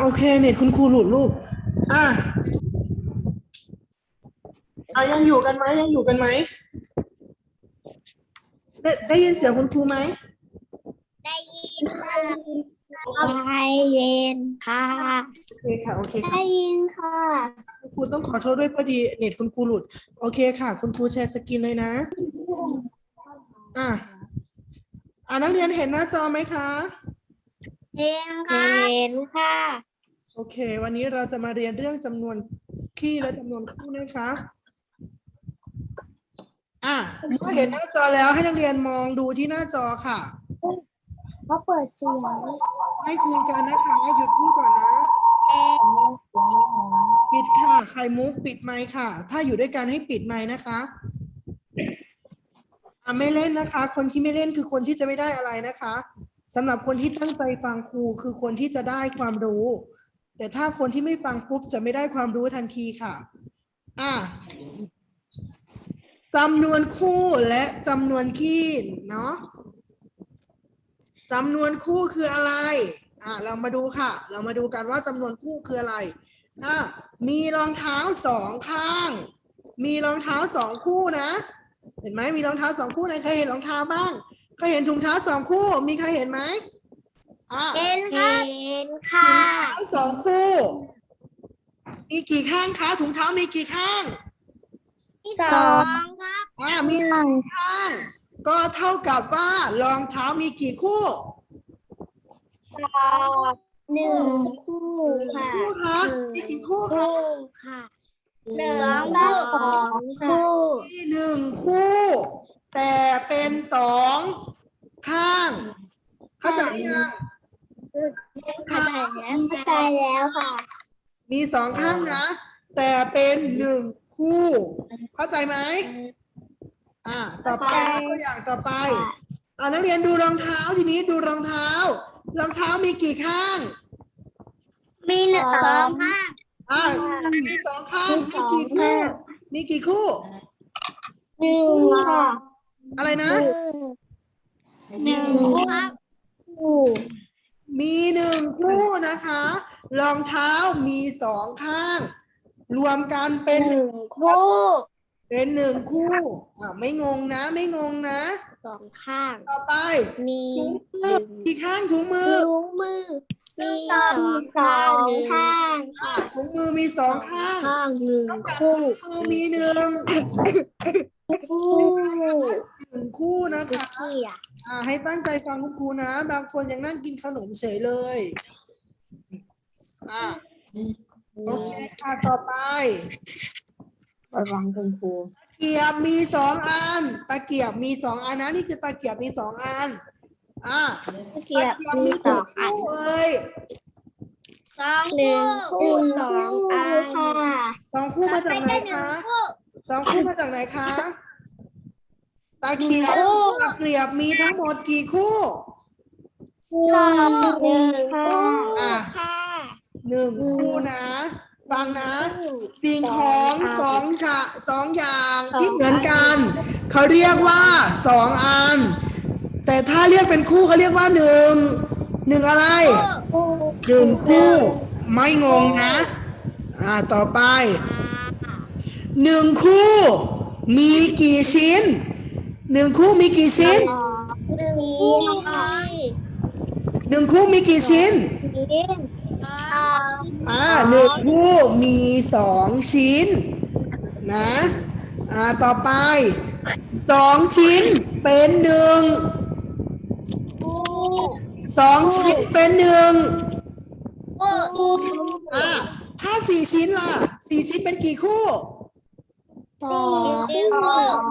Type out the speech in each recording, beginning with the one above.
โอเคเน็ตคุณครูหลุดลูกอะอะยังอยู่กันไหมยังอยู่กันไหมได้ได้ยินเสียงคุณครูไหมได้ยินค่ะได้ยินค่ะโอเคค่ะโอเคค่ะได้ยินค่ะคุณครูต้องขอโทษด้วยพอดีเน็ตคุณครูหลุด โอเคค่ะ คุณครูแชร์สกรีนเลยนะอะอะนักเรียนเห็นหน้าจอไหมคะ เห็นค่ะเห็นค่ะ โอเค วันนี้เราจะมาเรียนเรื่องจำนวนคี่และจำนวนคู่นะคะ อะเมื่อเห็นหน้าจอแล้วให้นักเรียนมองดูที่หน้าจอค่ะ เขาเปิดเสียงให้คุยกันนะคะ หยุดพูดก่อนนะ ปิดค่ะ ไข่มุกปิดไมค์ค่ะ ถ้าอยู่ด้วยกันให้ปิดไมค์นะคะอะไม่เล่นนะคะ คนที่ไม่เล่นคือคนที่จะไม่ได้อะไรนะคะ สำหรับคนที่ตั้งใจฟังครูคือคนที่จะได้ความรู้ แต่ถ้าคนที่ไม่ฟังปุ๊บจะไม่ได้ความรู้ทันทีค่ะ อะจำนวนคู่และจำนวนคี่เนาะจำนวนคู่คืออะไร อะเรามาดูค่ะ เรามาดูกันว่าจำนวนคู่คืออะไร อะมีรองเท้าสองข้าง มีรองเท้าสองคู่นะ เห็นไหมมีรองเท้าสองคู่ไหนใครเห็นรองเท้าบ้าง ใครเห็นถุงเท้าสองคู่ มีใครเห็นไหมอะเห็นคเห็รับนค่ะถุงเท้าสองคู่ มีกี่ข้างคะถุงเท้ามีกี่ข้างที่สองครับอ่ามีสองข้าง ก็เท่ากับว่ารองเท้ามีกี่คู่สองหนึ่งคู่ค่ะคู่คะมีกี่คู่คะคู่ค่ะหนึ่งสองและคู่สองคู่มีหนึ่งคู่ แต่เป็นสองข้าง เข้าใจหรือยังเข้าใจแล้วเข้าใจแล้วค่ะ มีสองข้างนะ แต่เป็นหนึ่งคู่ เข้าใจไหมอ่าต่อไปตัวอย่างต่อไปอ่านักเรียนดูรองเท้าทีนี้ดูรองเท้า รองเท้ามีกี่ข้าง มีหนึ่งสองข้างอ่ามีสองข้างมีกี่คู่ มีกี่คู่หนึ่งค่ะ อะไรนะ หนึ่งคู่ครับคู่มีหนึ่งคู่นะคะ รองเท้ามีสองข้าง รวมกันเป็นหนึ่งคู่เป็นหนึ่งคู่อ่าไม่งงนะ ไม่งงนะ สองข้าง ต่อไปมีถุงหมือนึ่งกี่ข้างถุงมือถุงมือมีสองข้างข้างอ่าถุงมือมีสองข้างข้างหนึ่งคู่มือมีหนึ่ง คู่หนึ่งคู่นะคะที่อะอ่าให้ตั้งใจฟังคุณครูนะ บางคนยังนั่งกินขนมเฉยเลย อ่าโอเคค่ะต่อไป ระวังคุณครูตะเกียบมีสองอัน ตะเกียบมีสองอันนะนี่คือตะเกียบมีสองอัน อ่าเกียบมีสองอันคู่เอ้ยสองหนึ่คู่งคู่สองอันค่ะสองคู่มาจากไหนได้หนึ่คะงคู่ สองคู่มาจากไหนคะตะเกียบตะเกียบมีทั้งหมดกี่คู่ สองหนึ่งค่ะอะค่ะหนึ่งคู่นะ ฟังนะ สิ่งของสองฉะสองอย่างที่เหมือนกัน เขาเรียกว่าสองอัน แต่ถ้าเรียกเป็นคู่เขาเรียกว่าหนึ่งหนึ่งอะไรคู่หนึ่งคู่ ไม่งงนะ อ่าต่อไป หนึ่งคู่มีกี่ชิ้นหนึ่งคู่มีกี่ชิ้นหนึ่งคู่ค่ะหนึ่งคู่มีกี่ชิ้นชิ้นสองอ่าหนึ่งคู่มีสองชิ้น นะอ่าต่อไปสองชิ้นเป็นหนึ่งคู่สองชิ้นเป็นหนึ่งคู่อ่าถ้าสี่ชิ้นล่ะสี่ชิ้นเป็นกี่คู่ สอง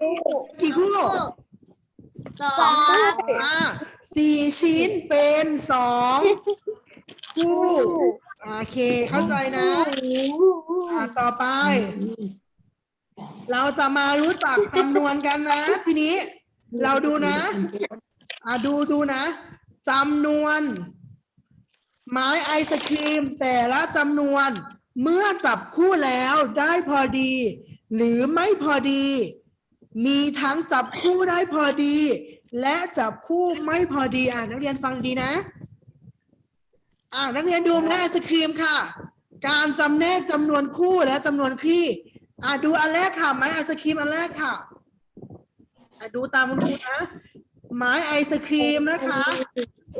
คู่กี่คู่สองอ่าสี่ชิ้นเป็นสองคู่โอเค เข้าใจนะอ่าต่อไป เราจะมารู้จักจำนวนกันนะ ทีนี้ เราดูนะอ่าดูดูนะจำนวน ไม้ไอศครีมแต่ละจำนวน เมื่อจับคู่แล้วได้พอดี หรือไม่พอดี มีทั้งจับคู่ได้พอดี และจับคู่ไม่พอดีอ่านักเรียนฟังดีนะ อ่านักเรียนดูแม่ไอศครีมค่ะ การจำแนกจำนวนคู่และจำนวนคลี่อ่าดูอันแรกค่ะไม้ไอศครีมอันแรกค่ะอะดูตามคุณครูนะไม้ไอศครีมนะคะ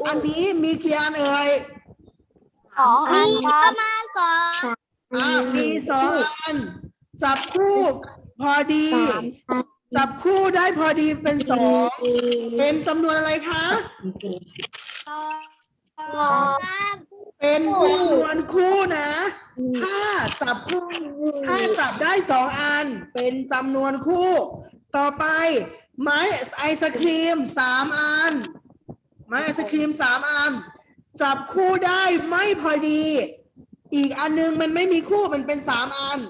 อันนี้มีกี่อันเอ่ยสองอัมีนคปรัระบมาณสองอ่ามีสองอัน จับคู่พอดีสามอันจับคู่ได้พอดีเป็นสองเป็นจำนวนอะไรคะสองสามเป็นจำนวนคู่นะ ถ้าจับคู่ถ้าจับได้สองอัน เป็นจำนวนคู่ ต่อไป ไม้ไอศครีมสามอัน ไม้ไอศครีมสามอัน จับคู่ได้ไม่พอดี อีกอันนึงมันไม่มีคู่มันเป็นสามอัน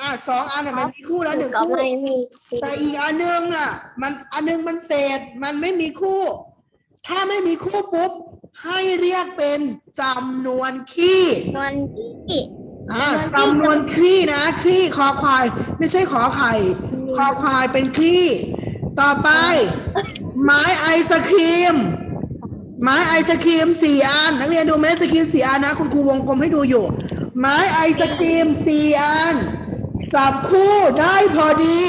อะสองอันน่ะมันมีคู่แล้วหนึ่งก็คู่ ไม่มีแต่อีกอันนึงอะ มันอันนึงมันเศษมันไม่มีคู่ ถ้าไม่มีคู่ปุ๊บ ให้เรียกเป็นจำนวนคี่นวลที่ อ่าจำนวนคลี่นะคลี่คอควาย ไม่ใช่ขอไข่คอควายเป็นคลี่ต่อไป ไม้ไอศครีม ไม้ไอศครีมสี่อันนักเรียนดูไม้ไอศครีมสี่อันนะ คุณครูวงกลมให้ดูอยู่ ไม้ไอศครีมสี่อัน จับคู่ได้พอดี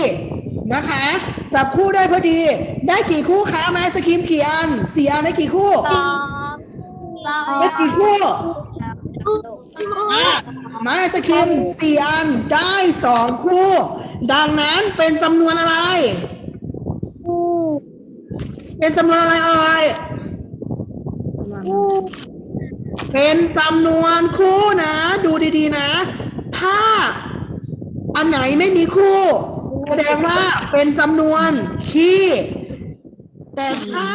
นะคะ จับคู่ได้พอดี ได้กี่คู่คะไม้ไอศครีมกี่อันสี่อันได้กี่คู่สองสองได้กี่คู่อะไม้ไอศครีมสี่อันได้สองคู่ ดังนั้นเป็นจำนวนอะไร เป็นจำนวนอะไรเอ่ยเป็นจำนวนคู่นะ ดูดีๆนะ ถ้า อันไหนไม่มีคู่ แสดงว่าเป็นจำนวนคี่ แต่ถ้า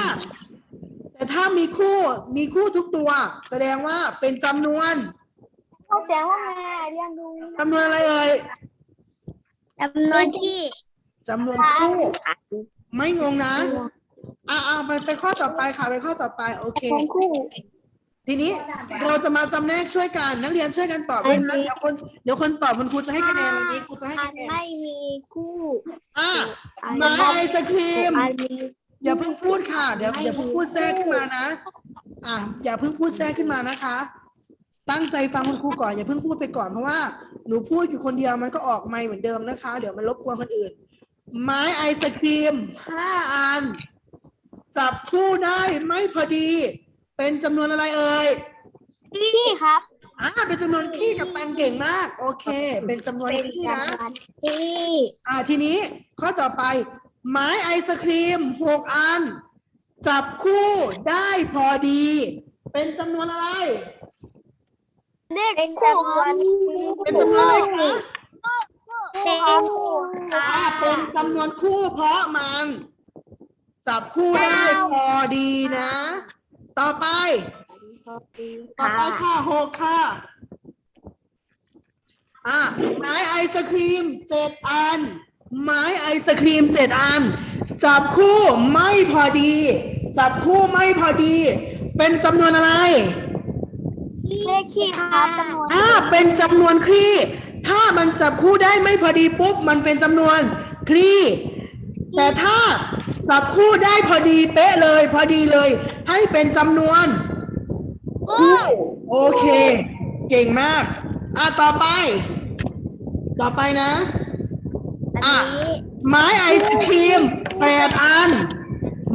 แต่ถ้ามีคู่มีคู่ทุกตัว แสดงว่าเป็นจำนวนเข้าใจว่าไงเรียนดูจำนวนอะไรเอ่ยจำนวนที่จำนวนคู่ ไม่งงนะอ่าไปไปข้อต่อไปค่ะไปข้อต่อไป โอเคของคู่ ทีนี้เราจะมาจำแนกช่วยกัน นักเรียนช่วยกันตอบด้วยนะเดี๋ยวคนเดี๋ยวคนตอบคุณครูจะให้คะแนนวันนี้ครูจะให้อัคะนแนนไม่มีคู่อะไม้ไอศครีมอันมีอย่าเพิ่งพูดค่ะเดี๋ยวอย่าเพิ่งพูดแทรกขึ้นมานะ อะอย่าเพิ่งพูดแทรกขึ้นมานะคะ ตั้งใจฟังคุณครูก่อนอย่าเพิ่งพูดไปก่อนเพราะว่าหนูพูดอยู่คนเดียวมันก็ออกไม่เหมือนเดิมนะคะ เดี๋ยวมันรบกวนคนอื่น ไม้ไอศครีมห้าอันจับคู่ได้ไม่พอดี เป็นจำนวนอะไรเอ่ยพี่ครับอ่าเป็นจำนวนขี้กับตันเก่งมาก โอเค เป็นจำนวนเป็นขี้นะจำนวนที่อ่าทีนี้ข้อต่อไป ไม้ไอศครีมหกอัน จับคู่ได้พอดี เป็นจำนวนอะไร เลขเป็นจำนวนเป็นจำนวนอะไรคะเป็นอ่าเป็นจำนวนคู่เพราะมัน จับคู่ได้พอดีนะ ต่อไป ต่อไปค่ะหกค่ะ อะไม้ไอศครีมเจ็ดอัน ไม้ไอศครีมเจ็ดอัน จับคู่ไม่พอดี จับคู่ไม่พอดี เป็นจำนวนอะไร เลขขี้ครับจำนวนอ่าเป็นจำนวนคลี่ ถ้ามันจับคู่ได้ไม่พอดีปุ๊บ มันเป็นจำนวนคลี่ แต่ถ้า จับคู่ได้พอดีเป๊ะเลย พอดีเลย ให้เป็นจำนวน คู่ โอเค เก่งมาก อะ ต่อไป ต่อไปนะอันนี้ไม้ไอศครีมแปดอัน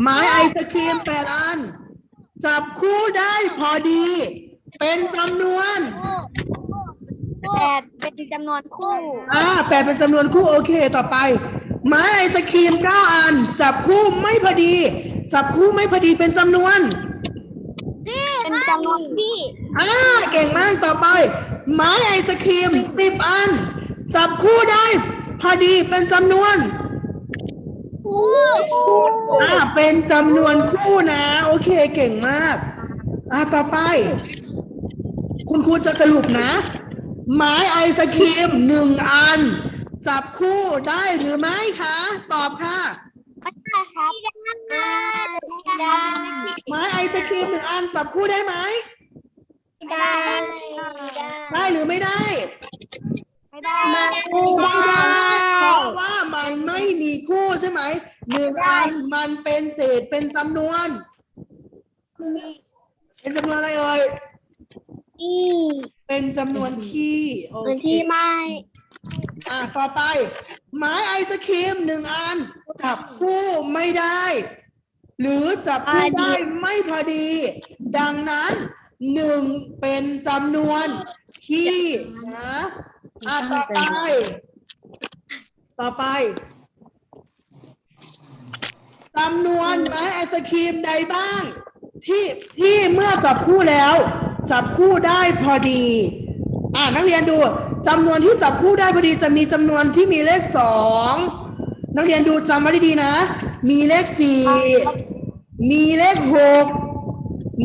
ไม้ไอศครีมแปดอัน จับคู่ได้พอดี เป็นจำนวน แปดเป็นจำนวนคู่ อ่าแปดเป็นจำนวนคู่ โอเค ต่อไป ไม้ไอศครีมเก้าอัน จับคู่ไม่พอดี จับคู่ไม่พอดีเป็นจำนวนเป็นจำนวนที่อ่าเก่งมากต่อไป ไม้ไอศครีมสิบอัน จับคู่ได้พอดีเป็นจำนวนคู่อ่าเป็นจำนวนคู่นะ โอเคเก่งมาก อ่าต่อไป คุณครูจะสรุปนะ ไม้ไอศครีมหนึ่งอัน จับคู่ได้หรือไม่คะ ตอบค่ะ ไม่ได้ครับไม่ได้ไม้ไอศครีมหนึ่งอันจับคู่ได้ไหมไม่ได้ได้หรือไม่ได้ ไม่ได้ไม่ได้เพราะว่ามันไม่มีคู่ใช่ไหมหนึ่งอันมันเป็นเศษเป็นจำนวน เป็นจำนวนอะไรเอ่ยที่เป็นจำนวนที่โอพื้นเคที่ไม่ อะต่อไป ไม้ไอศครีมหนึ่งอัน จับคู่ไม่ได้ หรือจับคู่ได้ไม่พอดี ดังนั้นหนึ่งเป็นจำนวนที่นะอะต่อไป ต่อไปจำนวนไม้ไอศครีมใดบ้าง ที่ที่เมื่อจับคู่แล้ว จับคู่ได้พอดี อ่านักเรียนดูจำนวนที่จับคู่ได้พอดีจะมีจำนวนที่มีเลขสองนักเรียนดูจำไว้ดีๆนะ มีเลขสี่มีเลขหก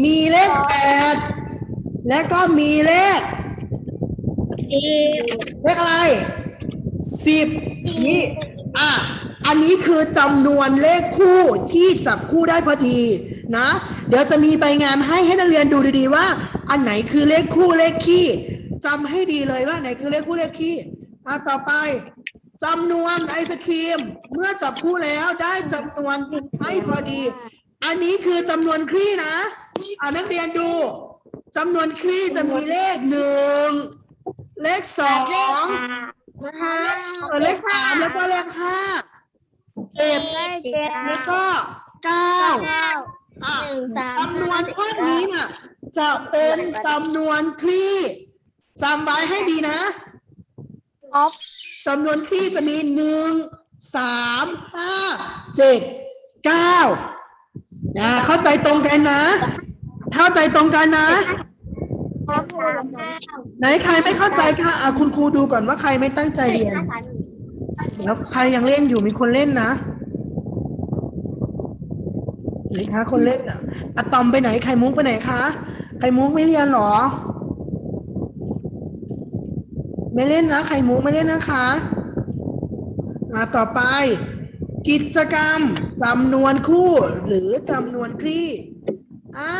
มีเลขแปดและก็มีเลขเลขอะไรสิบนี่อะอันนี้คือจำนวนเลขคู่ที่จับคู่ได้พอดีนะ เดี๋ยวจะมีใบงานให้ให้นักเรียนดูดีๆว่า อันไหนคือเลขคู่เลขคี่ จำให้ดีเลยว่าไหนคือเลขคู่เลขคี่อะต่อไปจำนวนไอศครีม เมื่อจับคู่แล้วได้จำนวนให้พอดี อันนี้คือจำนวนคลี่นะอะนักเรียนดูจำนวนคลี่จะมีเลขหนึ่งเลขสองนะคะเออเลขสามแล้วก็เลขห้าเจ็ดเจ็ดแล้วก็เก้าเก้าอะหนึ่งสามจำนวนข้อนี้น่ะจะเป็นจำนวนคลี่ จำไว้ให้ดีนะ ครบจำนวนคลี่จะมีหนึ่งสามห้าเจ็ดเก้านะเข้าใจตรงกันนะ เข้าใจตรงกันนะ ครบสามเก้าไหนใครไม่เข้าใจค่ะอะคุณครูดูก่อนว่าใครไม่ตั้งใจเรียน แล้วใครยังเล่นอยู่มีคนเล่นนะนี่คะคนเล่นอะอะตอมไปไหนไข่มุกไปไหนคะไข่มุกไม่เรียนเหรอ ไม่เล่นนะไข่มุกไม่เล่นนะคะอะต่อไป กิจกรรมจำนวนคู่หรือจำนวนคลี่อ่า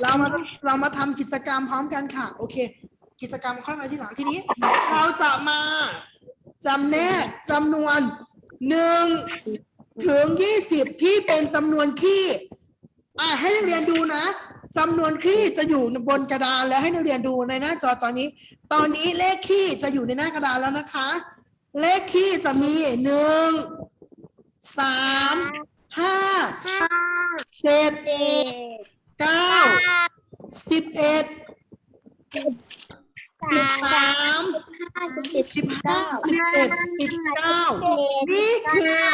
เรามาเรามาทำกิจกรรมพร้อมกันค่ะ โอเค กิจกรรมค่อยมาที่หลังทีนี้ เราจะมาจำแนกจำนวนหนึ่งถึงยี่สิบที่เป็นจำนวนคี่อ่าให้นักเรียนดูนะ จำนวนคี่จะอยู่บนกระดานแล้วให้นักเรียนดูในหน้าจอตอนนี้ ตอนนี้เลขคี่จะอยู่ในหน้ากระดานแล้วนะคะ เลขคี่จะมีหนึ่งสามห้าเจ็ดเก้าสิบเอ็ดสิบสามห้าสิบสิบห้าสิบเอ็ดสิบเก้านี่คือ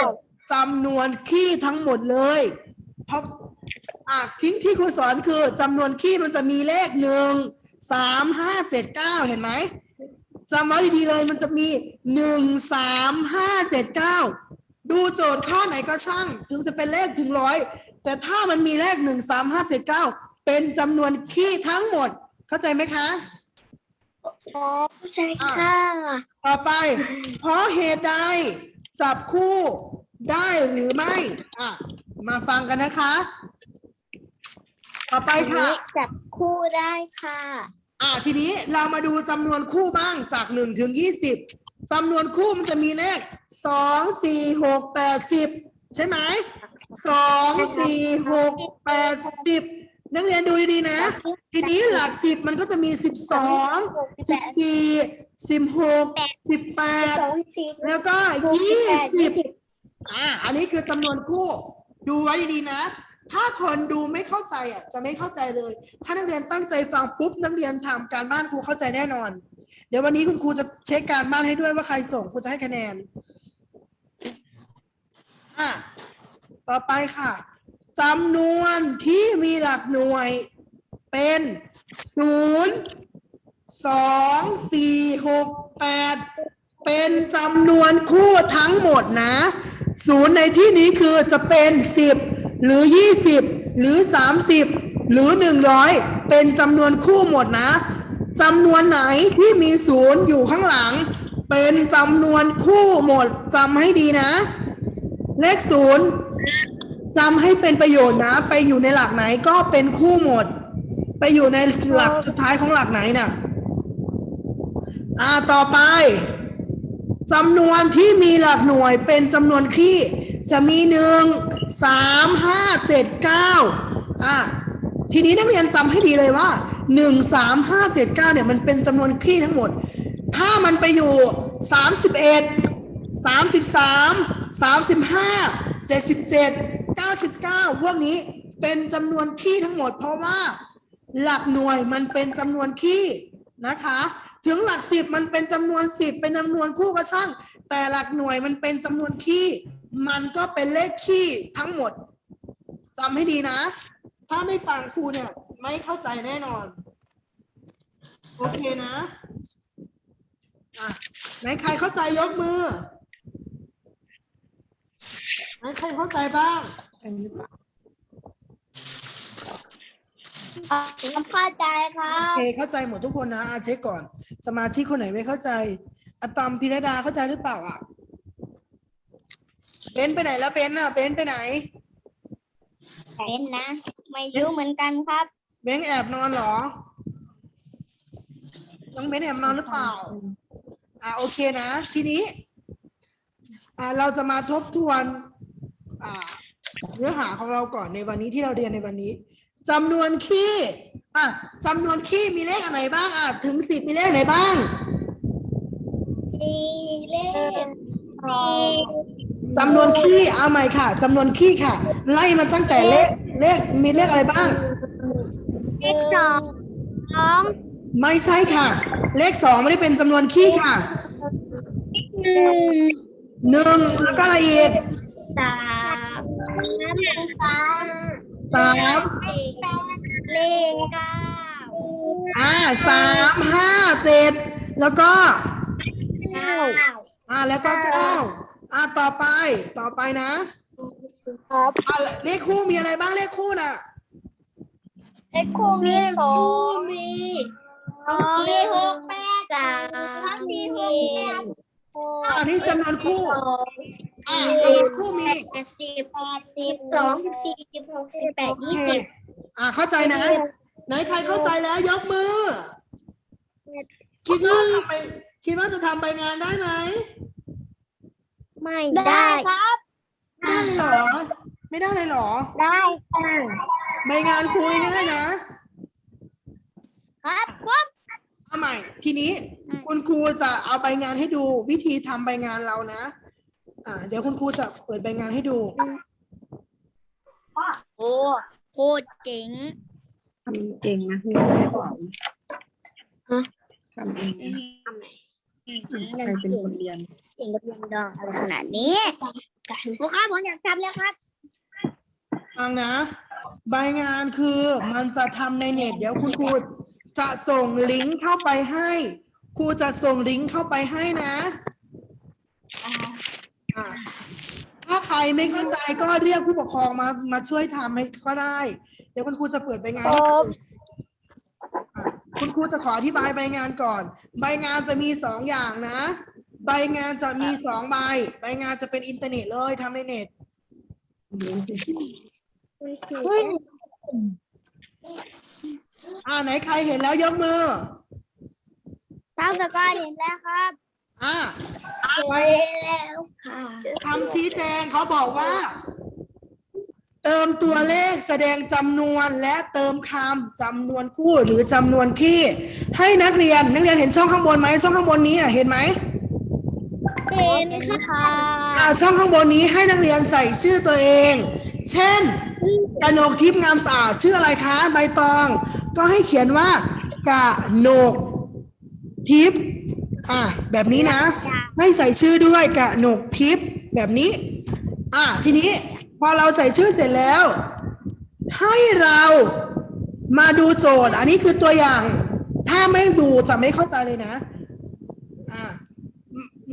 จำนวนขี้ทั้งหมดเลย เพราะ อะทิ้งที่ครูสอนคือจำนวนขี้มันจะมีเลขหนึ่งสามห้าเจ็ดเก้าเห็นไหมจำไว้ดีๆเลยมันจะมีหนึ่งสามห้าเจ็ดเก้าดูโจทย์ข้อไหนก็ช่าง ถึงจะเป็นเลขถึงร้อยแต่ถ้ามันมีเลขหนึ่งสามห้าเจ็ดเก้าเป็นจำนวนขี้ทั้งหมด เข้าใจไหมคะครบใช่ค่ะต่อไป เพราะเหตุใดจับคู่ได้หรือไม่อะมาฟังกันนะคะ ต่อไปค่ะ จับคู่ได้ค่ะ อะทีนี้เรามาดูจำนวนคู่บ้างจากหนึ่งถึงยี่สิบจำนวนคู่มันจะมีเลขสองสี่หกแปดสิบใช่ไหมสองสี่หกแปดสิบนักเรียนดูดีๆนะ ทีนี้หลักสิบมันก็จะมีสิบสองสิบสี่สิบหกสิบแปดสองสี่แล้วก็หกยี่แปดสิยี่บสิบอ่าอันนี้คือจำนวนคู่ ดูไว้ดีๆนะ ถ้าคนดูไม่เข้าใจอะจะไม่เข้าใจเลย ถ้านักเรียนตั้งใจฟังปุ๊บนักเรียนทำการบ้านครูเข้าใจแน่นอน เดี๋ยววันนี้คุณครูจะเช็คการบ้านให้ด้วยว่าใครส่งครูจะให้คะแนนอะต่อไปค่ะจำนวนที่มีหลักหน่วยเป็นศูนย์สองสี่หกแปดเป็นจำนวนคู่ทั้งหมดนะศูนย์ในที่นี้คือจะเป็นสิบ หรือยี่สิบหรือสามสิบหรือหนึ่งร้อยเป็นจำนวนคู่หมดนะจำนวนไหนที่มีศูนย์อยู่ข้างหลัง เป็นจำนวนคู่หมดจำให้ดีนะ เลขศูนย์จำให้เป็นประโยชน์นะ ไปอยู่ในหลักไหนก็เป็นคู่หมด ไปอยู่ในหลักสุดท้ายของหลักไหนน่ะอ่าต่อไปจำนวนที่มีหลักหน่วยเป็นจำนวนคี่จะมีหนึ่ง สามห้าเจ็ดเก้าอะทีนี้นักเรียนจำให้ดีเลยว่าหนึ่งสามห้าเจ็ดเก้าเนี่ยมันเป็นจำนวนคี่ทั้งหมด ถ้ามันไปอยู่สามสิบเอ็ดสามสิบสามสามสิบห้าเจ็ดสิบเจ็ดเก้าสิบเก้าพวกนี้เป็นจำนวนคี่ทั้งหมด เพราะว่าหลักหน่วยมันเป็นจำนวนคี่นะคะ ถึงหลักสิบมันเป็นจำนวนสิบเป็นจำนวนคู่ก็ช่าง แต่หลักหน่วยมันเป็นจำนวนคี่ มันก็เป็นเลขคี่ทั้งหมดจำให้ดีนะ ถ้าไม่ฟังครูเนี่ย ไม่เข้าใจแน่นอน โอเคนะอะไหนใครเข้าใจยกมือไหนใครเข้าใจบ้าง เข้าใจครัโอบ เคเข้าใจหมดทุกคนนะอาเช็คก่อน สมาชิกคนไหนไม่เข้าใจอะตอมพิรดาเข้าใจหรือเปล่าอะ เบนไปไหนแล้วเบนอะเบนไปไหน เป็นนะ ไม่รู้เหมือนกันครับ เบนแอบนอนเหรอ น้องเบนแอบนอนหรือเปล่า อ่าโอเคนะ ทีนี้ อ่าเราจะมาทบทวน อ่า เนื้อหาของเราก่อนในวันนี้ที่เราเรียนในวันนี้จำนวนคี่อะจำนวนคี่มีเลขอะไรบ้างอะถึงสิบมีเลขไหนบ้าง มีเลขสอง จำนวนคี่เอาใหม่ค่ะจำนวนคี่ค่ะ ไล่มาตั้งแต่เลขเลขมีเลขอะไรบ้าง เลขสองสองไม่ใช่ค่ะ เลขสองไม่ได้เป็นจำนวนคี่ค่ะหนึ่งหนึ่งแล้วก็อะไรอีกสามเลขสามสามเลขเก้าอ่าสามห้าเจ็ดแล้วก็เก้าอ่าแล้วก็เก้า อ่าต่อไป ต่อไปนะครับอ่าเลขคู่มีอะไรบ้างเลขคู่น่ะ เลขคู่มีสองมีสี่หกแปดสามสี่หกแปดหกอ่านี่จำนวนคู่สองอ่าจำนวนคู่มีแปดสิบแปดสิบสองสิบสี่สิบหกสิบแปดโอยี่เคสิบอ่าเข้าใจนะ ไหนใครเข้าใจแล้วยกมือ คิดว่าทำไปคิดว่าจะทำใบงานได้ไหม ไม่ได้ครับไม่ได้เลยเหรอ ไม่ได้เลยเหรอ ได้ค่ะใบงานคุยง่ายนะครับครับเอาใหม่ ทีนี้คุณครูจะเอาใบงานให้ดูวิธีทำใบงานเรานะ อ่า เดี๋ยวคุณครูจะเปิดใบงานให้ดูโอ้โคตรเจ๋งทำเองนะมีไม่บอกนะทำเองนะ ใครเป็นคนเรียนเจ๋งกับยังดองอะไรขนาดนี้ครูครับผมอยากทำแล้วครับฟังนะใบงานคือมันจะทำในเน็ตเดี๋ยวคุณครูจะส่งลิงก์เข้าไปให้ครูจะส่งลิงก์เข้าไปให้นะถ้าใครไม่เข้าใจก็เรียกผู้ปกครองมามาช่วยทำให้ก็ได้ เดี๋ยวคุณครูจะเปิดใบงานให้ คุณครูจะขออธิบายใบงานก่อน ใบงานจะมีสองอย่างนะ ใบงานจะมีสองใบ ใบงานจะเป็นอินเทอร์เน็ตเลยทำในเน็ตอ่าไหนใครเห็นแล้วยกมือท้าสกอร์เห็นแล้วครับ อ่าไปแล้วค่ะคำชี้แจงเขาบอกว่า เติมตัวเลขแสดงจำนวนและเติมคำจำนวนคู่หรือจำนวนคี่ ให้นักเรียนนักเรียนเห็นช่องข้างบนไหมช่องข้างบนนี้อะเห็นไหมเห็นค่ะอ่าช่องข้างบนนี้ให้นักเรียนใส่ชื่อตัวเอง เช่นกนกทิพย์งามสะอาดชื่ออะไรคะใบตอง ก็ให้เขียนว่ากะนกทิพย์อ่าแบบนี้นะ ให้ใส่ชื่อด้วยกะหนกทิพย์แบบนี้ อะทีนี้ พอเราใส่ชื่อเสร็จแล้ว ให้เรามาดูโจทย์ อันนี้คือตัวอย่าง ถ้าไม่ดูจะไม่เข้าใจเลยนะอะ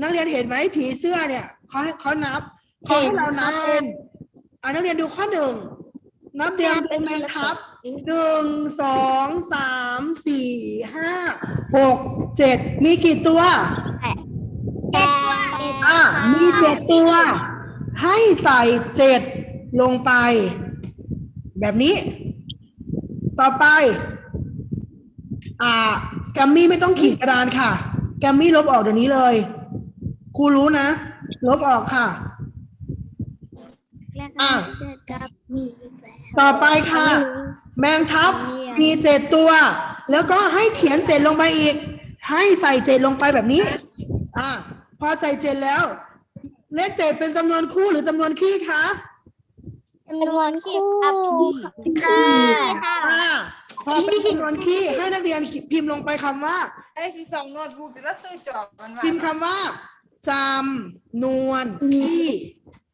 นักเรียนเห็นไหมผีเสื้อเนี่ยเขาให้เขานับเขาให้เรานับเป็นอะนักเรียนดูข้อหนึ่งนับเรียงเป็นไหมครับหนึ่งสองสามสี่ห้าหกเจ็ดมีกี่ตัวเจ็ดตัวอะมีเจ็ดตัว ให้ใส่เจ็ด ลงไป แบบนี้ ต่อไป อ่าแกมมี่ไม่ต้องขีดกระดานค่ะ แกมมี่ลบออกเดี๋ยวนี้เลยครูรู้นะ ลบออกค่ะ แล้วอะก็เกิดกับมีแบบต่อไปค่ะ แมงทับมีเจ็ดตัว แล้วก็ให้เขียนเจ็ดลงไปอีก ให้ใส่เจ็ดลงไปแบบนี้ อ่าพอใส่เจ็ดแล้ว เลขเจ็ดเป็นจำนวนคู่หรือจำนวนคี่คะ จำนวนที่ครับค่ะอ่าพอเป็นจำนวนคี่ให้นักเรียนพิมพ์ลงไปคำว่าไอ้สิสองโน้ตบุ๊กแล้วซื้อจอบมันว่าพิมพ์คำว่าจำนวนคี่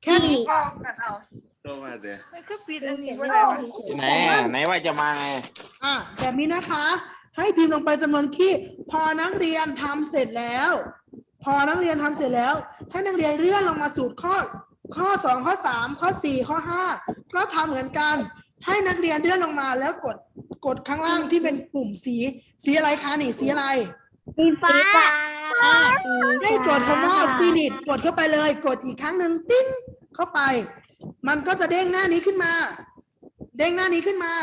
แค่นี้ออกกันเอาโตมาเด้อมันคือปิดอันนี้บ่ได้วะไหนอะไหนว่าจะมาไง อะแบบนี้นะคะ ให้พิมพ์ลงไปจำนวนคี่พอนักเรียนทำเสร็จแล้ว พอนักเรียนทำเสร็จแล้ว ให้นักเรียนเลื่อนลงมาสู่ข้อข้อ สองข้อสามข้อสี่ข้อห้าก็ทำเหมือนกัน ให้นักเรียนเลื่อนลงมาแล้วกดกดข้างล่างที่เป็นปุ่มสี สีอะไรคะนี่สีอะไรสีฟ้าอะให้กดคำว่า finish กดเข้าไปเลย กดอีกครั้งหนึ่งติ้งเข้าไป มันก็จะเด้งหน้านี้ขึ้นมา เด้งหน้านี้ขึ้นมา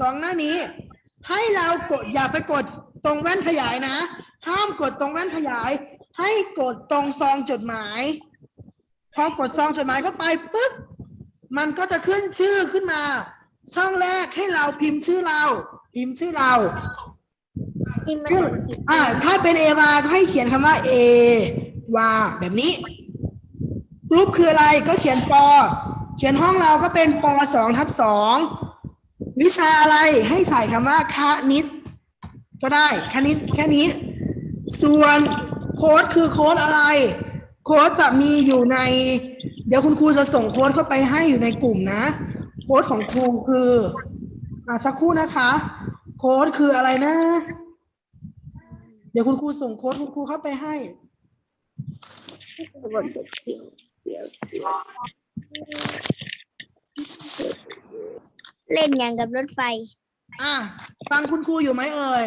สองหน้านี้ ให้เรากดอย่าไปกดตรงแว่นขยายนะ ห้ามกดตรงแว่นขยาย ให้กดตรงซองจดหมาย พอกดซองจดหมายเข้าไปปึ๊บมันก็จะขึ้นชื่อขึ้นมา ช่องแรกให้เราพิมพ์ชื่อเรา พิมพ์ชื่อเราซึ่งอ่าถ้าเป็นเอวาก็ให้เขียนคำว่าเอวาแบบนี้กรุ๊ปคืออะไรก็เขียนปอเขียนห้องเราก็เป็นปสองทับสองวิชาอะไรให้ใส่คำว่าคณิต ก็ได้คณิตแค่นี้ ส่วนโค้ดคือโค้ดอะไร โค้ดจะมีอยู่ใน เดี๋ยวคุณครูจะส่งโค้ดเข้าไปให้อยู่ในกลุ่มนะ โค้ดของครูคืออ่าสักครู่นะคะ โค้ดคืออะไรนะ เดี๋ยวคุณครูส่งโค้ดคุณครูเข้าไปให้เล่นอย่างกับรถไฟ อะฟังคุณครูอยู่ไหมเอ่ย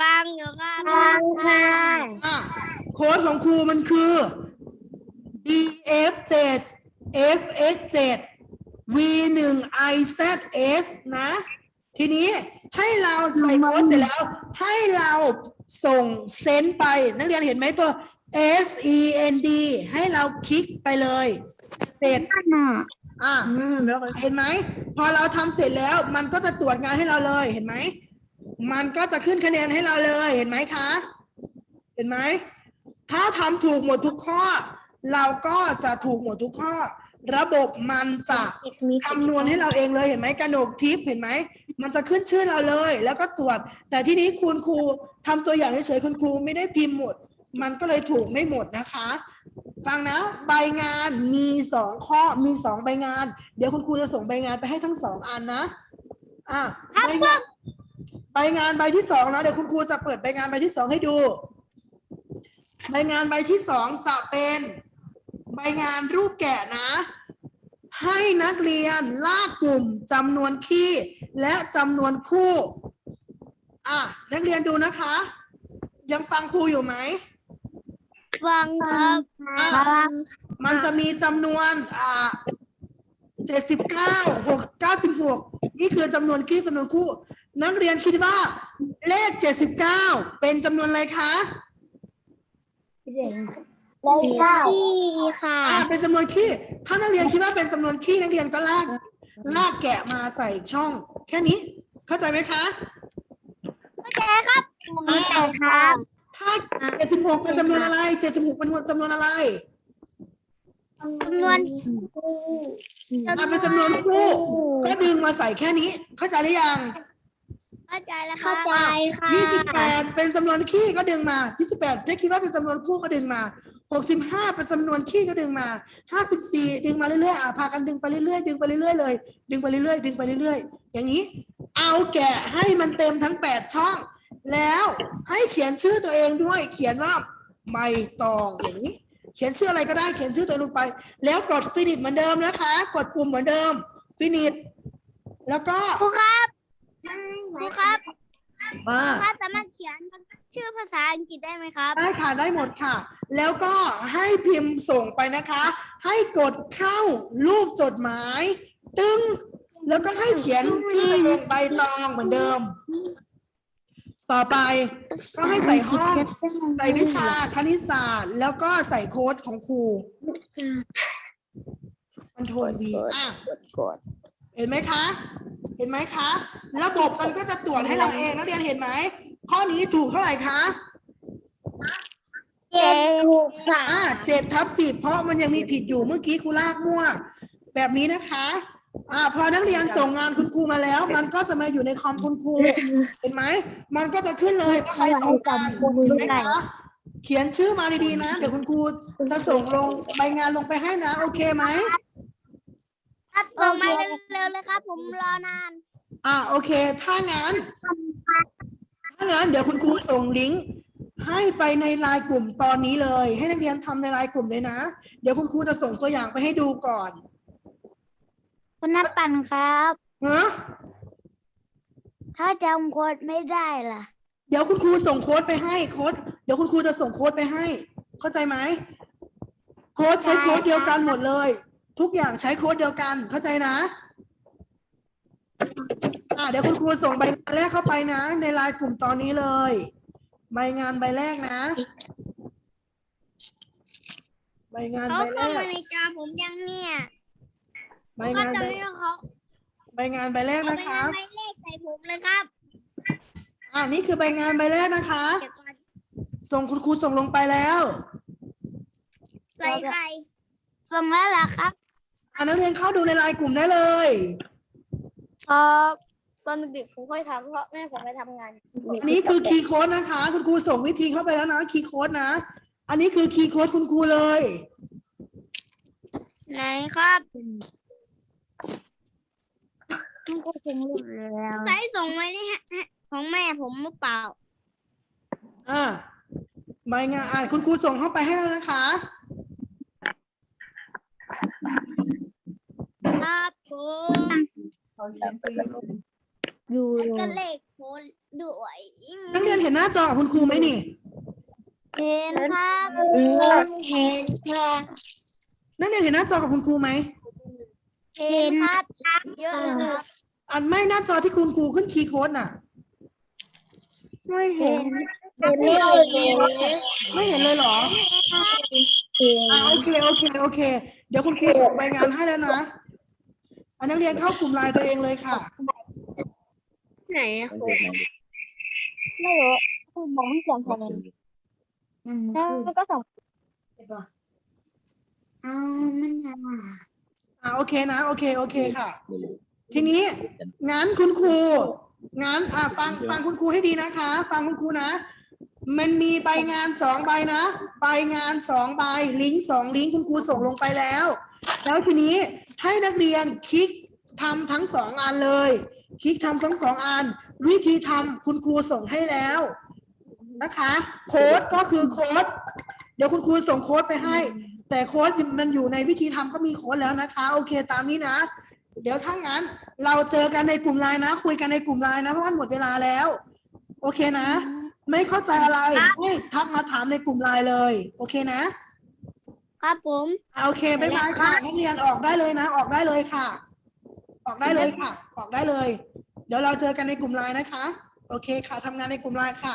ฟังอยู่ค่ะฟังค่ะอะโค้ดของครูมันคือ df7 fx7 v1 izs นะ ทีนี้ให้เราใส่โค้ดเสร็จแล้ว ให้เราส่งเซนไป นักเรียนเห็นไหมตัว send ให้เราคลิกไปเลยเสร็จอะเห็นไหม พอเราทำเสร็จแล้วมันก็จะตรวจงานให้เราเลยเห็นไหม มันก็จะขึ้นคะแนนให้เราเลยเห็นไหมคะ เห็นไหม ถ้าทำถูกหมดทุกข้อ เราก็จะถูกหมดทุกข้อ ระบบมันจะคำนวณให้เราเองเลยเห็นไหมกระหนกทิปเห็นไหม มันจะขึ้นชื่อเราเลย แล้วก็ตรวจ แต่ที่นี้คุณครูทำตัวอย่างเฉยๆคุณครูไม่ได้พิมพ์หมด มันก็เลยถูกไม่หมดนะคะ ฟังนะ ใบงานมีสองข้อมีสองใบงาน เดี๋ยวคุณครูจะส่งใบงานไปให้ทั้งสองอันนะอะใบงาน ใบงานใบที่สองนะเดี๋ยวคุณครูจะเปิดใบงานใบที่สองให้ดู ใบงานใบที่สองจะเป็นใบงานรูปแกะนะ ให้นักเรียนลากกลุ่มจำนวนคี่และจำนวนคู่ อะนักเรียนดูนะคะ ยังฟังครูอยู่ไหมฟังครับอะมันจะมีจำนวนอ่าเจ็ดสิบเก้าหกเก้าสิบหกนี่คือจำนวนคี่จำนวนคู่ นักเรียนคิดว่าเลขเจ็ดสิบเก้าเป็นจำนวนอะไรคะเลยเก้าที่ค่ะอ่าเป็นจำนวนขี้ ถ้านักเรียนคิดว่าเป็นจำนวนขี้นักเรียนก็ลากลากแกะมาใส่ช่อง แค่นี้ เข้าใจไหมคะเข้าใจครับอ่าครับ ถ้าเจ็ดสิบหกเป็นจำนวนอะไรเจ็ดสิบหกเป็นจำนวนอะไรจำนวนอ่าเป็นจำนวนคู่ ก็ดึงมาใส่แค่นี้ เข้าใจหรือยัง เข้าใจแล้วครัเข้าบใจค่ะยี่สิบแปดเป็นจำนวนขี้ก็ดึงมายี่สิบแปดถ้าคิดว่าเป็นจำนวนคู่ก็ดึงมาหกสิบห้าเป็นจำนวนขี้ก็ดึงมาห้าสิบสี่ดึงมาเรื่อยๆอะพากันดึงไปเรื่อยๆดึงไปเรื่อยๆเลย ดึงไปเรื่อยๆดึงไปเรื่อยๆ อย่างนี้ เอาแกะให้มันเต็มทั้งแปดช่อง แล้วให้เขียนชื่อตัวเองด้วย เขียนว่าใบตองอย่างนี้ เขียนชื่ออะไรก็ได้เขียนชื่อตัวเองลงไป แล้วกดฟินิชเหมือนเดิมนะคะ กดปุ่มเหมือนเดิม ฟินิชแล้วก็ครูครับ ครูครับมาครับสามารถเขียนชื่อภาษาอังกฤษได้ไหมครับ ได้ค่ะได้หมดค่ะ แล้วก็ให้พิมพ์ส่งไปนะคะ ให้กดเข้ารูปจดหมาย ตึงแล้วก็ให้เขียนชื่อตัวเองใบตองเหมือนเดิม ต่อไปก็ให้ใส่ห้องใส่วิชาคณิตศาสตร์ แล้วก็ใส่โค้ดของครูมันโทนวีอะกด เห็นไหมคะเห็นห็นไหมคะ ระบบมันก็จะตรวจให้เราเองนักเรียนเห็นไหม ข้อนี้ถูกเท่าไหร่คะเจ็ดถูกค่ะอ่าเจ็ดทับสิบเพราะมันยังมีผิดอยู่เมื่อกี้ครูลากมั่ว แบบนี้นะคะอ่าพอนักเรียนส่งงานคุณครูมาแล้ว มันก็จะมาอยู่ในคอมคุณครูเห็นไหมมันก็จะขึ้นเลยว่าใครส่งงานเห็นไหมคะเขียนชื่อมาดีๆนะ เดี๋ยวคุณครูจะส่งลงใบงานลงไปให้นะ โอเคไหม ครับส่งมาเร็วๆเลยครับ ผมรอนาน อ่าโอเค ถ้างั้น ถ้างั้นเดี๋ยวคุณครูส่งลิงก์ให้ไปในไลน์กลุ่มตอนนี้เลย ให้นักเรียนทำในไลน์กลุ่มเลยนะ เดี๋ยวคุณครูจะส่งตัวอย่างไปให้ดูก่อนคุณนับปั่นครับ เนอะถ้าจำโค้ดไม่ได้ล่ะ เดี๋ยวคุณครูส่งโค้ดไปให้โค้ดเดี๋ยวคุณครูจะส่งโค้ดไปให้ เข้าใจไหมโค้ดใช้โค้ดเดียวกันหมดเลย ทุกอย่างใช้โค้ดเดียวกันเข้าใจนะอ่าเดี๋ยวคุณครูส่งใบงานแรกเข้าไปนะ ในไลน์กลุ่มตอนนี้เลย ใบงานใบแรกนะ ใบงานเขาใบแรเข้ากมาในจอผมยังเนี่ยใบก็งานจะใบไม่เขาใบงานใบแรกเอานะไปคะ ทำไมเลขใส่ผมเลยครับอ่านี่คือใบงานใบแรกนะคะ เดี๋ยวก่อนส่งคุณครูส่งลงไปแล้ว ใส่ใครส่งแล้วล่ะครับ อ่านักเรียนเข้าดูในไลน์กลุ่มได้เลย ครับตอนเด็กๆผมเคยทำเพราะแม่ผมไปทำงานอันนี้คือคีย์โค้ดนะคะ คุณครูส่งวิธีเข้าไปแล้วนะคีย์โค้ดนะ อันนี้คือคีย์โค้ดคุณครูเลย ไหนครับมันก็ถึงรูปแล้วใส่ส่งไว้นี่ฮะของแม่ผมหรือเปล่าอ่าใบงานอ่านคุณครูส่งเข้าไปให้แล้วนะคะ ครับผมดูก็เลขโพสด้วยนักเรียนเห็นหน้าจอของคุณครูไหมนี่ เห็นครับเห็นค่ะนักเรียนเห็นหน้าจอกับคุณครูไหมเห็นครับเยอะเลยครับอันไม่หน้าจอที่คุณครูขึ้นคีย์โค้ดน่ะ ไม่เห็นไม่เห็นไม่เห็นเลยเหรอเห็นอ่าโอเคโอเคโอเค เดี๋ยวคุณครูส่งใบงานให้แล้วนะ อันนักเรียนเข้ากลุ่มไลน์ตัวเองเลยค่ะ ไหนอะไม่รู้คือมองไม่เห็นคะแนนแล้วก็ส่งเอามันอะอ่าโอเคนะ โอเคโอเคค่ะ ทีนี้งั้นคุณครูงั้นอ่าฟังฟังคุณครูให้ดีนะคะ ฟังคุณครูนะ มันมีใบงานสองใบนะ ใบงานสองใบลิงก์สองลิงก์คุณครูส่งลงไปแล้ว แล้วทีนี้ให้นักเรียนคลิกทำทั้งสองอันเลย คลิกทำทั้งสองอัน วิธีทำคุณครูส่งให้แล้วนะคะ โค้ดก็คือโค้ดเดี๋ยวคุณครูส่งโค้ดไปให้ แต่โค้ดมันอยู่ในวิธีทำก็มีโค้ดแล้วนะคะ โอเคตามนี้นะ เดี๋ยวถ้างั้นเราเจอกันในกลุ่มไลน์นะ คุยกันในกลุ่มไลน์นะเพราะว่าหมดเวลาแล้ว โอเคนะ ไม่เข้าใจอะไรให้ทักมาถามในกลุ่มไลน์เลย โอเคนะ ครับผมอะโอเคบ๊ายบายค่ะนักเรียนออกได้เลยนะ ออกได้เลยค่ะ ออกได้เลยค่ะ ออกได้เลย เดี๋ยวเราเจอกันในกลุ่มไลน์นะคะ โอเคค่ะทำงานในกลุ่มไลน์ค่ะ